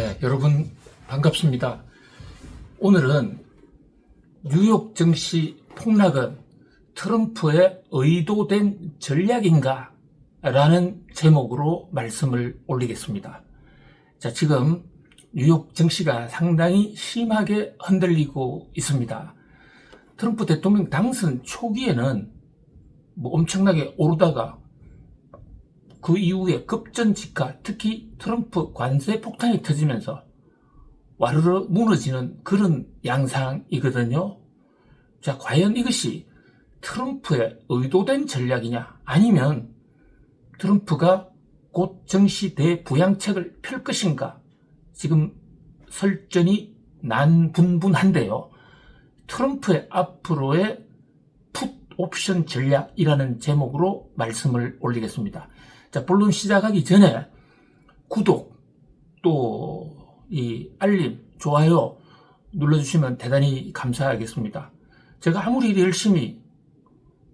네, 여러분 반갑습니다. 오늘은 뉴욕 증시 폭락은 트럼프의 의도된 전략인가? 라는 제목으로 말씀을 올리겠습니다. 자, 지금 뉴욕 증시가 상당히 심하게 흔들리고 있습니다. 트럼프 대통령 당선 초기에는 뭐 엄청나게 오르다가 그 이후에 급전직하, 특히 트럼프 관세 폭탄이 터지면서 와르르 무너지는 그런 양상이거든요. 자, 과연 이것이 트럼프의 의도된 전략이냐? 아니면 트럼프가 곧 정시 대부양책을 펼 것인가? 지금 설전이 난분분한데요. 트럼프의 앞으로의 풋 옵션 전략이라는 제목으로 말씀을 올리겠습니다. 자, 본론 시작하기 전에 구독, 또 이 알림, 좋아요 눌러주시면 대단히 감사하겠습니다. 제가 아무리 열심히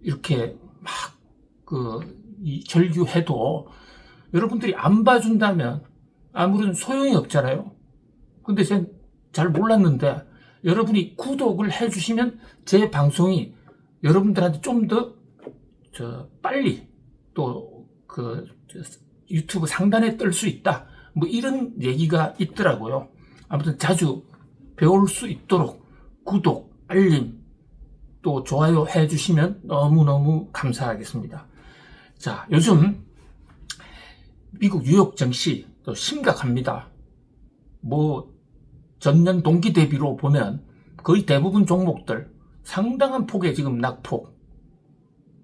이렇게 막 그, 이 절규해도 여러분들이 안 봐준다면 아무런 소용이 없잖아요. 근데 제가 잘 몰랐는데 여러분이 구독을 해주시면 제 방송이 여러분들한테 좀 더 빨리 또 그 유튜브 상단에 뜰 수 있다. 뭐 이런 얘기가 있더라고요. 아무튼 자주 배울 수 있도록 구독, 알림, 또 좋아요 해주시면 너무너무 감사하겠습니다. 자, 요즘 미국 뉴욕 증시 또 심각합니다. 뭐 전년 동기 대비로 보면 거의 대부분 종목들 상당한 폭의 지금 낙폭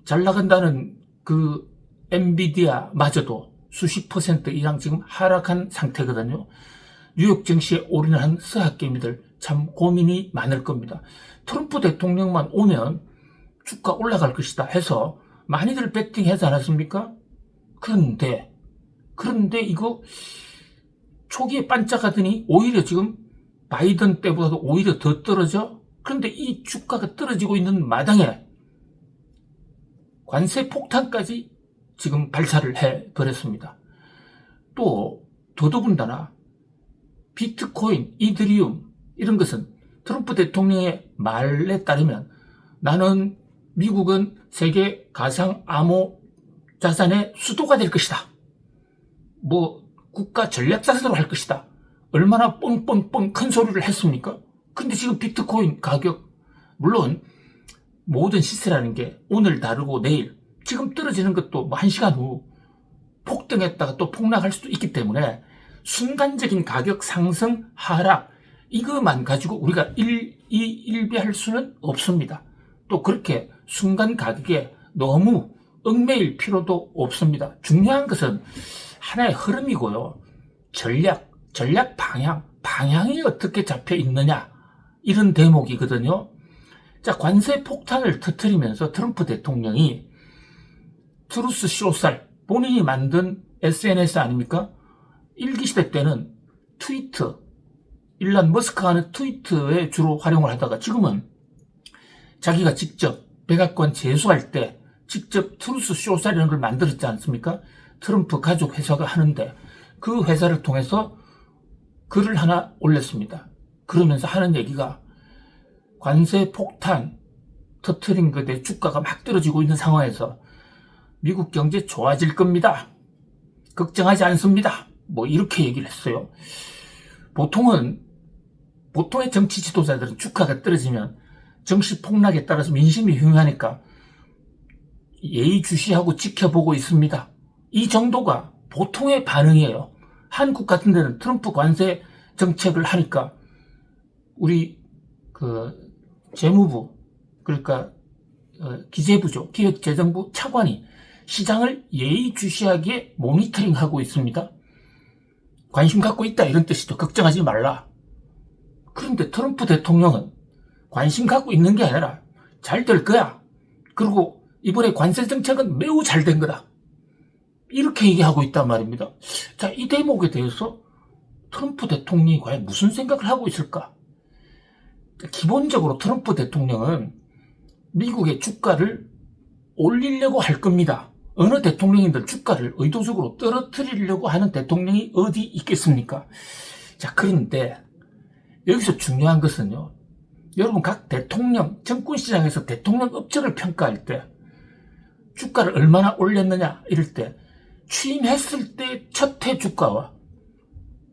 잘 나간다는 그 엔비디아마저도 수십 퍼센트 이상 지금 하락한 상태거든요. 뉴욕 증시에 올인한 서학개미들 참 고민이 많을 겁니다. 트럼프 대통령만 오면 주가 올라갈 것이다 해서 많이들 베팅하지 않았습니까? 그런데 그런데 이거 초기에 반짝하더니 오히려 지금 바이든 때보다도 오히려 더 떨어져? 그런데 이 주가가 떨어지고 있는 마당에 관세 폭탄까지 지금 발사를 해버렸습니다. 또 더더군다나 비트코인, 이드리움 이런 것은 트럼프 대통령의 말에 따르면 나는 미국은 세계 가상 암호 자산의 수도가 될 것이다. 뭐 국가 전략 자산으로 할 것이다. 얼마나 뻥뻥뻥 큰 소리를 했습니까? 근데 지금 비트코인 가격 물론 모든 시세라는 게 오늘 다르고 내일 지금 떨어지는 것도 뭐한 시간 후 폭등했다가 또 폭락할 수도 있기 때문에 순간적인 가격 상승 하락 이것만 가지고 우리가 일, 이, 일비할 수는 없습니다. 또 그렇게 순간 가격에 너무 얽매일 필요도 없습니다. 중요한 것은 하나의 흐름이고요. 전략, 전략 방향, 방향이 어떻게 잡혀 있느냐 이런 대목이거든요. 자, 관세 폭탄을 터트리면서 트럼프 대통령이 트루스 쇼살, 본인이 만든 SNS 아닙니까? 일기시대 때는 트위터, 일란 머스크가 하는 트위터에 주로 활용을 하다가 지금은 자기가 직접 백악관 재수할 때 직접 트루스 쇼살이라는 걸 만들었지 않습니까? 트럼프 가족 회사가 하는데 그 회사를 통해서 글을 하나 올렸습니다. 그러면서 하는 얘기가 관세 폭탄 터트린 것에 주가가 막 떨어지고 있는 상황에서 미국 경제 좋아질 겁니다. 걱정하지 않습니다. 뭐 이렇게 얘기를 했어요. 보통은 보통의 정치 지도자들은 주가가 떨어지면 정치 폭락에 따라서 민심이 흉하니까 예의주시하고 지켜보고 있습니다. 이 정도가 보통의 반응이에요. 한국 같은 데는 트럼프 관세 정책을 하니까 우리 그 재무부 그러니까 어, 기재부죠 기획재정부 차관이 시장을 예의주시하게 모니터링하고 있습니다. 관심 갖고 있다 이런 뜻이죠. 걱정하지 말라. 그런데 트럼프 대통령은 관심 갖고 있는 게 아니라 잘 될 거야. 그리고 이번에 관세 정책은 매우 잘 된 거다. 이렇게 얘기하고 있단 말입니다. 자, 이 대목에 대해서 트럼프 대통령이 과연 무슨 생각을 하고 있을까? 기본적으로 트럼프 대통령은 미국의 주가를 올리려고 할 겁니다. 어느 대통령인들 주가를 의도적으로 떨어뜨리려고 하는 대통령이 어디 있겠습니까? 자, 그런데 여기서 중요한 것은요. 여러분 각 대통령, 정권 시장에서 대통령 업적을 평가할 때 주가를 얼마나 올렸느냐 이럴 때 취임했을 때 첫 해 주가와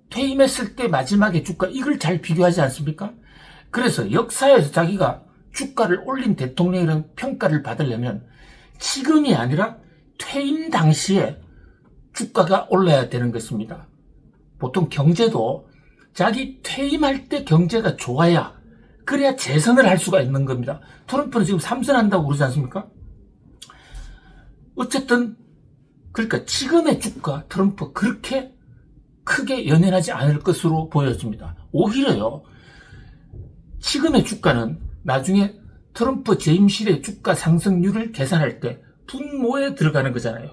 퇴임했을 때 마지막에 주가 이걸 잘 비교하지 않습니까? 그래서 역사에서 자기가 주가를 올린 대통령이라는 평가를 받으려면 지금이 아니라 퇴임 당시에 주가가 올라야 되는 것입니다. 보통 경제도 자기 퇴임할 때 경제가 좋아야 그래야 재선을 할 수가 있는 겁니다. 트럼프는 지금 삼선한다고 그러지 않습니까? 어쨌든 그러니까 지금의 주가 트럼프 그렇게 크게 연연하지 않을 것으로 보여집니다. 오히려요. 지금의 주가는 나중에 트럼프 재임실의 주가 상승률을 계산할 때 분모에 들어가는 거잖아요.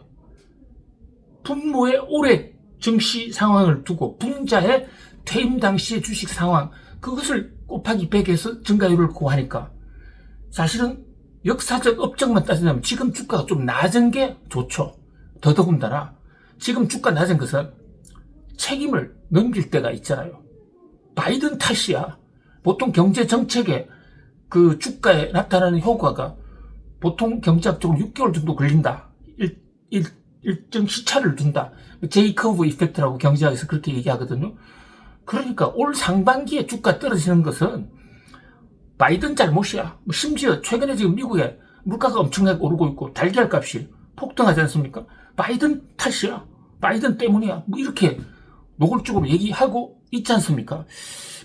분모에 올해 증시 상황을 두고 분자의 퇴임 당시의 주식 상황 그것을 곱하기 100에서 증가율을 구하니까 사실은 역사적 업적만 따지자면 지금 주가가 좀 낮은 게 좋죠. 더더군다나 지금 주가 낮은 것은 책임을 넘길 때가 있잖아요. 바이든 탓이야. 보통 경제 정책에 그 주가에 나타나는 효과가 보통 경제학적으로 6개월 정도 걸린다. 일, 일, 일정 시차를 둔다. 제이커브 이펙트라고 경제학에서 그렇게 얘기하거든요. 그러니까 올 상반기에 주가 떨어지는 것은 바이든 잘못이야. 뭐 심지어 최근에 지금 미국에 물가가 엄청나게 오르고 있고 달걀 값이 폭등하지 않습니까? 바이든 탓이야. 바이든 때문이야. 뭐 이렇게 노골적으로 얘기하고 있지 않습니까?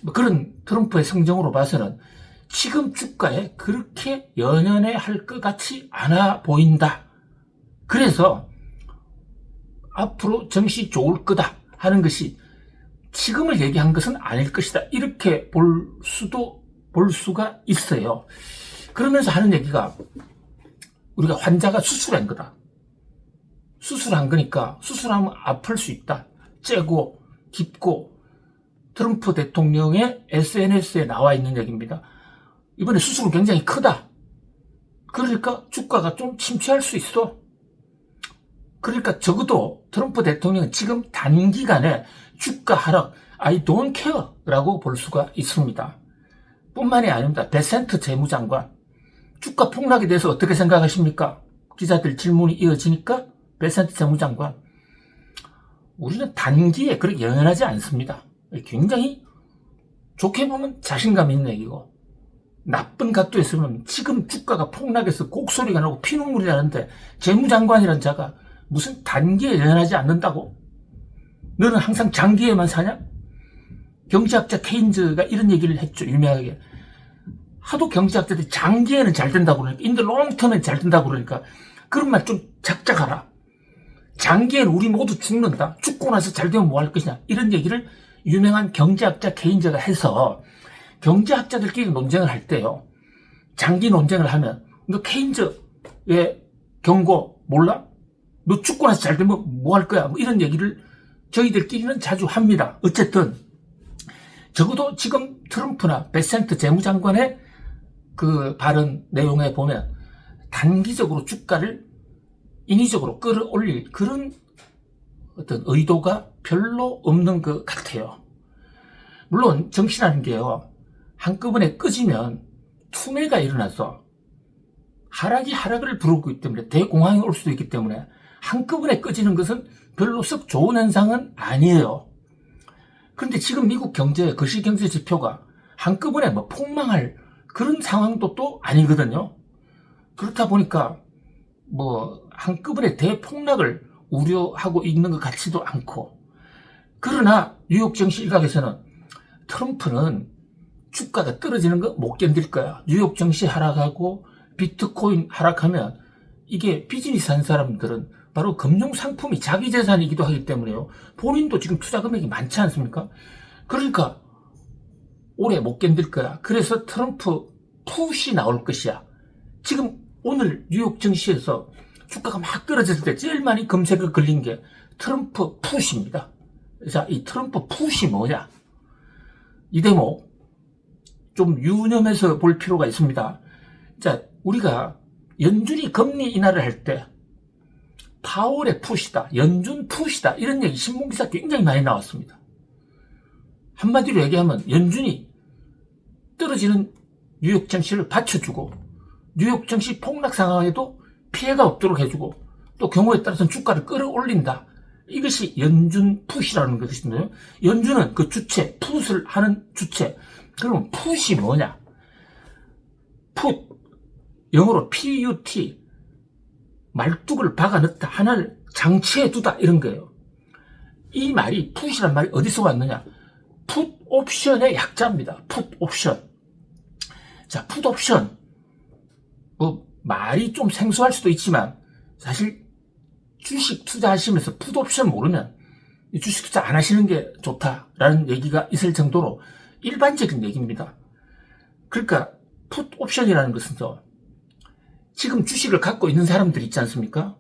뭐 그런 트럼프의 성정으로 봐서는 지금 주가에 그렇게 연연해 할 것 같이 않아 보인다. 그래서 앞으로 정시 좋을 거다 하는 것이 지금을 얘기한 것은 아닐 것이다. 이렇게 볼 수도 볼 수가 있어요. 그러면서 하는 얘기가 우리가 환자가 수술한 거다. 수술한 거니까 수술하면 아플 수 있다. 째고 깊고 트럼프 대통령의 SNS에 나와 있는 얘기입니다. 이번에 수술은 굉장히 크다. 그러니까 주가가 좀 침체할 수 있어. 그러니까 적어도 트럼프 대통령은 지금 단기간에 주가 하락, I don't care 라고 볼 수가 있습니다. 뿐만이 아닙니다. 베센트 재무장관. 주가 폭락에 대해서 어떻게 생각하십니까? 기자들 질문이 이어지니까 베센트 재무장관. 우리는 단기에 그렇게 연연하지 않습니다. 굉장히 좋게 보면 자신감 있는 얘기고 나쁜 각도에서 보면 지금 주가가 폭락해서 곡소리가 나고 피눈물이 나는데 재무장관이란 자가 무슨 단기에 연연하지 않는다고? 너는 항상 장기에만 사냐? 경제학자 케인즈가 이런 얘기를 했죠. 유명하게. 하도 경제학자들이 장기에는 잘 된다고 그러니까, 인더 롱텀엔 잘 된다고 그러니까, 그런 말 좀 작작하라. 장기에는 우리 모두 죽는다. 죽고 나서 잘 되면 뭐 할 것이냐. 이런 얘기를 유명한 경제학자 케인즈가 해서, 경제학자들끼리 논쟁을 할 때요. 장기 논쟁을 하면, 너 케인즈의 경고 몰라? 너 죽고 나서 잘 되면 뭐 할 거야? 뭐 이런 얘기를 저희들끼리는 자주 합니다. 어쨌든 적어도 지금 트럼프나 베센트 재무장관의 그 발언 내용에 보면 단기적으로 주가를 인위적으로 끌어올릴 그런 어떤 의도가 별로 없는 것 같아요. 물론 정신하는 게요. 한꺼번에 꺼지면 투매가 일어나서 하락이 하락을 부르고 있기 때문에 대공황이 올 수도 있기 때문에 한꺼번에 꺼지는 것은 별로 썩 좋은 현상은 아니에요. 그런데 지금 미국 경제, 거시경제 지표가 한꺼번에 뭐 폭망할 그런 상황도 또 아니거든요. 그렇다 보니까 뭐 한꺼번에 대폭락을 우려하고 있는 것 같지도 않고 그러나 뉴욕 정시 일각에서는 트럼프는 주가가 떨어지는 거 못 견딜 거야. 뉴욕 정시 하락하고 비트코인 하락하면 이게 비즈니스 한 사람들은 바로 금융 상품이 자기 재산이기도 하기 때문에요. 본인도 지금 투자 금액이 많지 않습니까? 그러니까 오래 못 견딜 거야. 그래서 트럼프 푸시 나올 것이야. 지금 오늘 뉴욕 증시에서 주가가 막 떨어졌을 때 제일 많이 검색어 걸린 게 트럼프 푸시입니다. 자, 이 트럼프 푸시 뭐냐? 이 대목 좀 유념해서 볼 필요가 있습니다. 자, 우리가 연준이 금리 인하를 할 때 파월의 푸시다, 연준 푸시다 이런 얘기 신문 기사 굉장히 많이 나왔습니다. 한마디로 얘기하면 연준이 떨어지는 뉴욕 증시를 받쳐주고 뉴욕 증시 폭락 상황에도 피해가 없도록 해주고 또 경우에 따라서는 주가를 끌어올린다. 이것이 연준 푸시라는 것인데요. 연준은 그 주체, 풋을 하는 주체. 그러면 풋이 뭐냐? 풋, 영어로 PUT, 말뚝을 박아 넣다, 하나를 장치해 두다, 이런 거예요. 이 말이, 풋이란 말이 어디서 왔느냐? 풋 옵션의 약자입니다. 풋 옵션. 자, 풋 옵션. 뭐, 말이 좀 생소할 수도 있지만, 사실, 주식 투자하시면서 풋 옵션 모르면, 주식 투자 안 하시는 게 좋다라는 얘기가 있을 정도로 일반적인 얘기입니다. 그러니까, 풋 옵션이라는 것은 저, 지금 주식을 갖고 있는 사람들 있지 않습니까?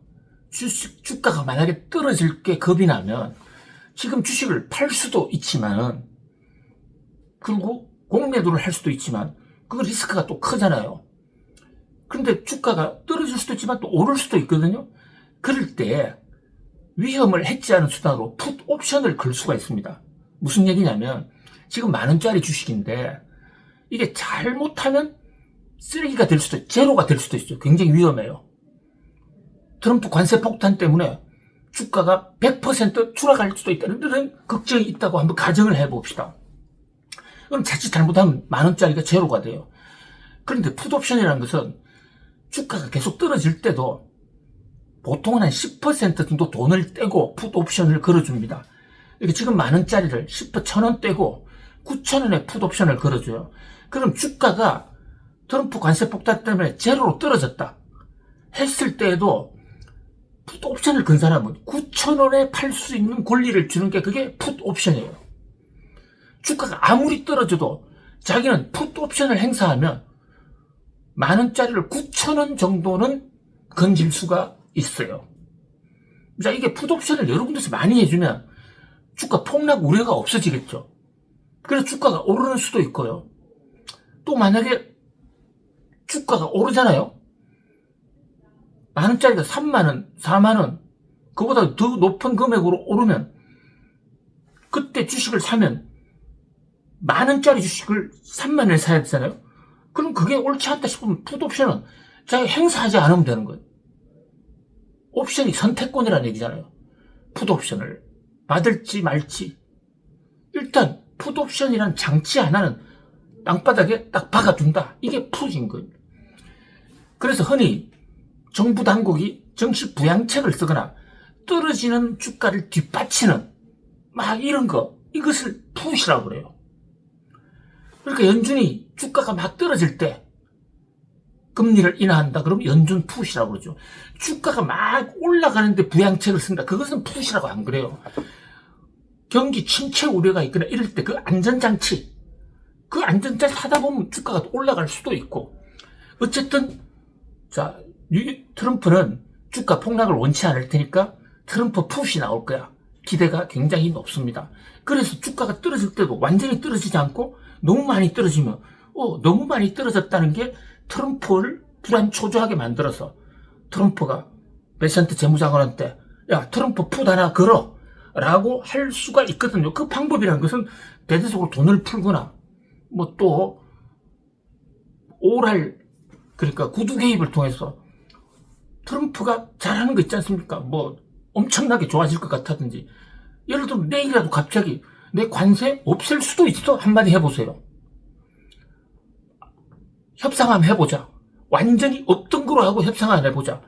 주식, 주가가 만약에 떨어질 게 겁이 나면, 지금 주식을 팔 수도 있지만은, 그리고 공매도를 할 수도 있지만, 그 리스크가 또 크잖아요. 근데 주가가 떨어질 수도 있지만 또 오를 수도 있거든요. 그럴 때 위험을 해지하는 수단으로 풋 옵션을 걸 수가 있습니다. 무슨 얘기냐면 지금 만 원짜리 주식인데 이게 잘못하면 쓰레기가 될 수도 있, 제로가 될 수도 있어요. 굉장히 위험해요. 트럼프 관세 폭탄 때문에 주가가 100% 추락할 수도 있다는 그런 걱정이 있다고 한번 가정을 해봅시다. 그럼 자칫 잘못하면 만 원짜리가 제로가 돼요. 그런데 풋옵션이라는 것은 주가가 계속 떨어질 때도 보통은 한 10% 정도 돈을 떼고 풋옵션을 걸어줍니다. 이렇게 지금 만 원짜리를 10% 천원 떼고 9천 원에 풋옵션을 걸어줘요. 그럼 주가가 트럼프 관세 폭탄 때문에 제로로 떨어졌다. 했을 때에도 풋옵션을 건 사람은 9천 원에 팔 수 있는 권리를 주는 게 그게 풋옵션이에요. 주가가 아무리 떨어져도 자기는 풋 옵션을 행사하면 만 원짜리를 9천 원 정도는 건질 수가 있어요. 자, 이게 풋 옵션을 여러 군데서 많이 해주면 주가 폭락 우려가 없어지겠죠. 그래서 주가가 오르는 수도 있고요. 또 만약에 주가가 오르잖아요. 만 원짜리가 3만 원, 4만 원, 그보다 더 높은 금액으로 오르면 그때 주식을 사면 만 원짜리 주식을 3만 원에 사야 되잖아요. 그럼 그게 옳지 않다 싶으면 풋옵션은 자기 행사하지 않으면 되는 거예요. 옵션이 선택권이라는 얘기잖아요. 풋옵션을 받을지 말지. 일단 풋옵션이란 장치 하나는 땅바닥에 딱 박아둔다. 이게 풋인 거예요. 그래서 흔히 정부 당국이 정식 부양책을 쓰거나 떨어지는 주가를 뒷받치는 막 이런 거 이것을 풋이라고 그래요. 그러니까 연준이 주가가 막 떨어질 때 금리를 인하한다. 그러면 연준 푸시라고 그러죠. 주가가 막 올라가는데 부양책을 쓴다. 그것은 푸시라고 안 그래요. 경기 침체 우려가 있거나 이럴 때 그 안전장치, 그 안전장치 하다 보면 주가가 올라갈 수도 있고. 어쨌든, 자, 트럼프는 주가 폭락을 원치 않을 테니까 트럼프 푸시 나올 거야. 기대가 굉장히 높습니다. 그래서 주가가 떨어질 때도 완전히 떨어지지 않고 너무 많이 떨어지면 어, 너무 많이 떨어졌다는 게 트럼프를 불안 초조하게 만들어서 트럼프가 베센트 재무장관한테 야 트럼프 풋 하나 걸어 라고 할 수가 있거든요. 그 방법이라는 것은 대대적으로 돈을 풀거나 뭐 또 오랄 그러니까 구두 개입을 통해서 트럼프가 잘하는 거 있지 않습니까? 뭐 엄청나게 좋아질 것 같다든지 예를 들어 내일이라도 갑자기 내 관세 없앨 수도 있어 한마디 해보세요. 협상 한번 해보자. 완전히 없던 거로 하고 협상 한번 해보자.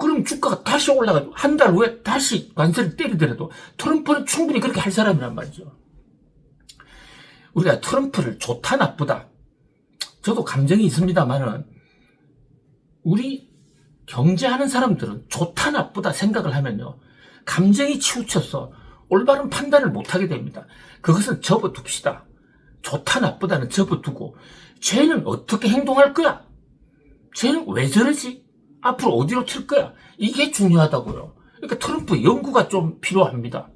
그럼 주가가 다시 올라가고 한 달 후에 다시 관세를 때리더라도 트럼프는 충분히 그렇게 할 사람이란 말이죠. 우리가 트럼프를 좋다 나쁘다 저도 감정이 있습니다만은 우리 경제하는 사람들은 좋다 나쁘다 생각을 하면요 감정이 치우쳐서 올바른 판단을 못하게 됩니다. 그것은 접어둡시다. 좋다 나쁘다는 접어두고 쟤는 어떻게 행동할 거야? 쟤는 왜 저러지? 앞으로 어디로 튈 거야? 이게 중요하다고요. 그러니까 트럼프 연구가 좀 필요합니다.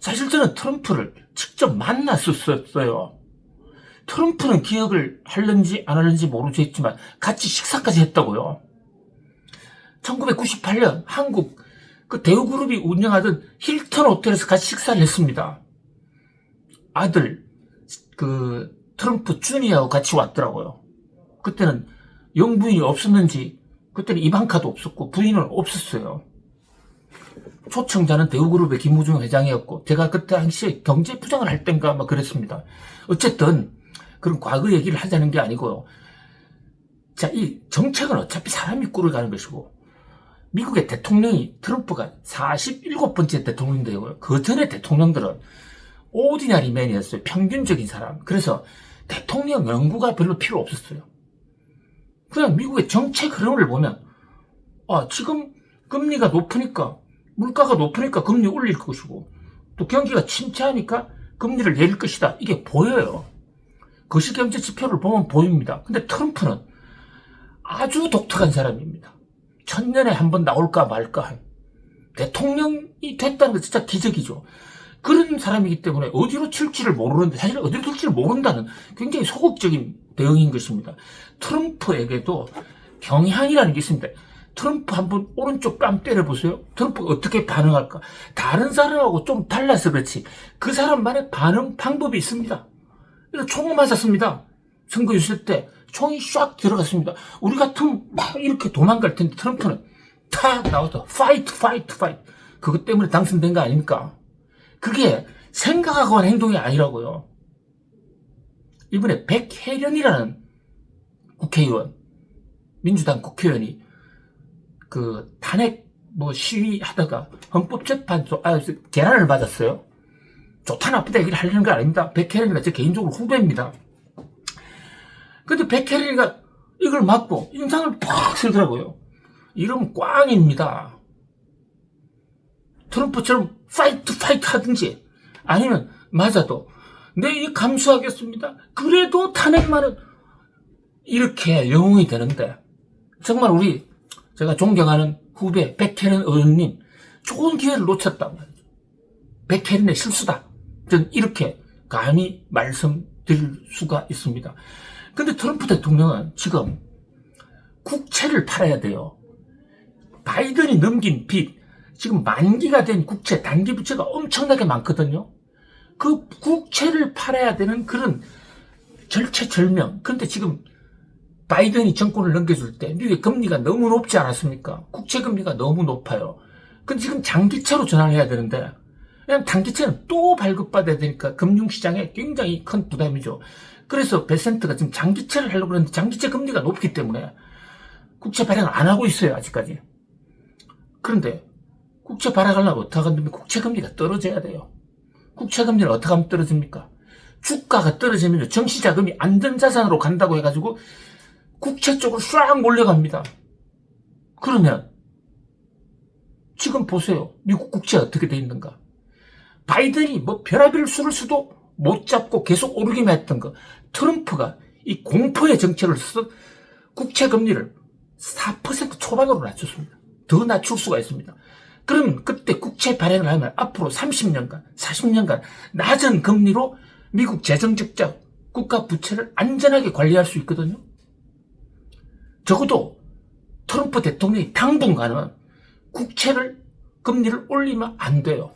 사실 저는 트럼프를 직접 만났었어요. 트럼프는 기억을 할는지 안 할는지 모르겠지만 같이 식사까지 했다고요. 1998년 한국 그 대우그룹이 운영하던 힐튼 호텔에서 같이 식사를 했습니다. 아들 그 트럼프 주니어하고 같이 왔더라고요. 그때는 영부인이 없었는지 그때는 이방카도 없었고 부인은 없었어요. 초청자는 대우그룹의 김우중 회장이었고 제가 그때 당시에 경제 부장을 할 땐가 막 그랬습니다. 어쨌든 그런 과거 얘기를 하자는 게 아니고요. 자, 이 정책은 어차피 사람이 꾸려가는 것이고 미국의 대통령이 트럼프가 47번째 대통령인데요. 그 전에 대통령들은 오디나리 맨이었어요. 평균적인 사람. 그래서 대통령 연구가 별로 필요 없었어요. 그냥 미국의 정책 흐름을 보면 아, 지금 금리가 높으니까 물가가 높으니까 금리 올릴 것이고 또 경기가 침체하니까 금리를 내릴 것이다. 이게 보여요. 거시경제 지표를 보면 보입니다. 근데 트럼프는 아주 독특한 사람입니다. 천년에 한 번 나올까 말까 한 대통령이 됐다는 건 진짜 기적이죠. 그런 사람이기 때문에 어디로 튈지를 모르는데 사실 어디로 튈지를 모른다는 굉장히 소극적인 대응인 것입니다. 트럼프에게도 경향이라는 게 있습니다. 트럼프 한번 오른쪽 뺨 때려보세요. 트럼프가 어떻게 반응할까? 다른 사람하고 좀 달라서 그렇지. 그 사람만의 반응 방법이 있습니다. 그래서 총을 맞았습니다. 선거 있을 때 총이 쫙 들어갔습니다. 우리 같으면 막 이렇게 도망갈 텐데 트럼프는 탁 나와서 파이트 파이트 파이트 그것 때문에 당선된 거 아닙니까? 그게 생각하고 한 행동이 아니라고요. 이번에 백혜련이라는 국회의원, 민주당 국회의원이 그 탄핵 뭐 시위 하다가 헌법재판소 아 계란을 맞았어요. 좋다 나쁘다 얘기를 하려는 거 아닙니다. 백혜련이가 제 개인적으로 후배입니다. 근데 백혜련이가 이걸 맞고 인상을 팍 쓰더라고요. 이러면 꽝입니다. 트럼프처럼 파이트 파이트 하든지 아니면 맞아도 네, 이 감수하겠습니다. 그래도 탄핵만은 이렇게 영웅이 되는데 정말 우리 제가 존경하는 후배 백혜련 의원님 좋은 기회를 놓쳤단 말이죠. 백혜련의 실수다. 저는 이렇게 감히 말씀드릴 수가 있습니다. 근데 트럼프 대통령은 지금 국채를 팔아야 돼요. 바이든이 넘긴 빚, 지금 만기가 된 국채, 단기 부채가 엄청나게 많거든요. 그 국채를 팔아야 되는 그런 절체절명. 그런데 지금 바이든이 정권을 넘겨줄 때 미국의 금리가 너무 높지 않았습니까? 국채 금리가 너무 높아요. 근데 지금 장기채로 전환을 해야 되는데 왜냐면 단기채는 또 발급받아야 되니까 금융시장에 굉장히 큰 부담이죠. 그래서 베센트가 지금 장기채를 하려고 그러는데 장기채 금리가 높기 때문에 국채 발행을 안 하고 있어요, 아직까지. 그런데 국채 발행하려면 어떻게 하면 국채 금리가 떨어져야 돼요. 국채 금리를 어떻게 하면 떨어집니까? 주가가 떨어지면 정시자금이 안전자산으로 간다고 해가지고 국채 쪽으로 쫙 몰려갑니다. 그러면 지금 보세요. 미국 국채 어떻게 돼 있는가? 바이든이 뭐 별의별 수를 수도 못 잡고 계속 오르기만 했던 거. 트럼프가 이 공포의 정책을 써서 국채 금리를 4% 초반으로 낮췄습니다. 더 낮출 수가 있습니다. 그럼 그때 국채 발행을 하면 앞으로 30년간, 40년간 낮은 금리로 미국 재정적자 국가 부채를 안전하게 관리할 수 있거든요. 적어도 트럼프 대통령이 당분간은 국채를 금리를 올리면 안 돼요.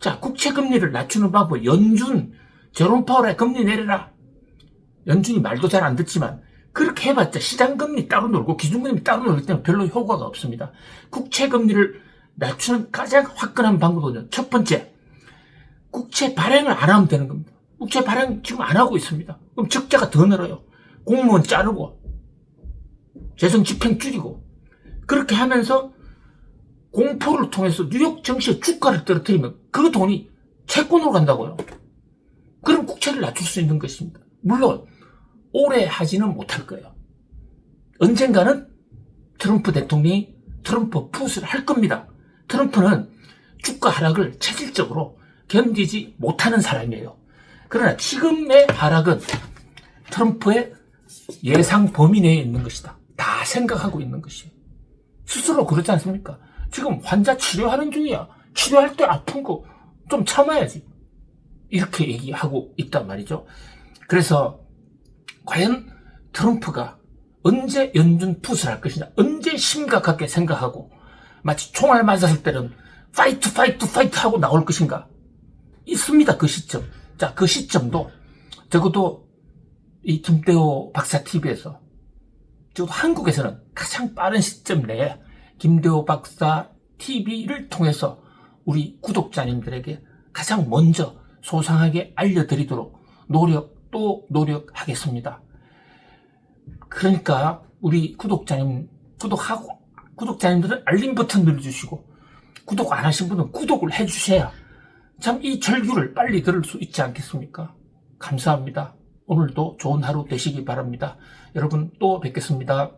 자, 국채 금리를 낮추는 방법 연준 제롬 파월의 금리 내려라. 연준이 말도 잘 안 듣지만 그렇게 해봤자 시장 금리 따로 놀고 기준 금리 따로 놀기 때문에 별로 효과가 없습니다. 국채 금리를 낮추는 가장 화끈한 방법은 첫 번째, 국채 발행을 안 하면 되는 겁니다. 국채 발행 지금 안 하고 있습니다. 그럼 적자가 더 늘어요. 공무원 자르고, 재정 집행 줄이고, 그렇게 하면서 공포를 통해서 뉴욕 증시의 주가를 떨어뜨리면 그 돈이 채권으로 간다고요. 그럼 국채를 낮출 수 있는 것입니다. 물론, 오래 하지는 못할 거예요. 언젠가는 트럼프 대통령이 트럼프 풋을 할 겁니다. 트럼프는 주가 하락을 체질적으로 견디지 못하는 사람이에요. 그러나 지금의 하락은 트럼프의 예상 범위 내에 있는 것이다. 다 생각하고 있는 것이에요. 스스로 그렇지 않습니까? 지금 환자 치료하는 중이야. 치료할 때 아픈 거 좀 참아야지. 이렇게 얘기하고 있단 말이죠. 그래서 과연 트럼프가 언제 연준 풋을 할 것이냐, 언제 심각하게 생각하고 마치 총알 맞았을 때는 파이트 파이트 파이트 하고 나올 것인가? 있습니다. 그 시점. 자, 그 시점도 적어도 이 김대호 박사 TV에서 적어도 한국에서는 가장 빠른 시점 내에 김대호 박사 TV를 통해서 우리 구독자님들에게 가장 먼저 소상하게 알려드리도록 노력 또 노력하겠습니다. 그러니까 우리 구독자님 구독하고 구독자님들은 알림 버튼 눌러주시고 구독 안 하신 분은 구독을 해주셔야 참 이 절규를 빨리 들을 수 있지 않겠습니까? 감사합니다. 오늘도 좋은 하루 되시기 바랍니다. 여러분 또 뵙겠습니다.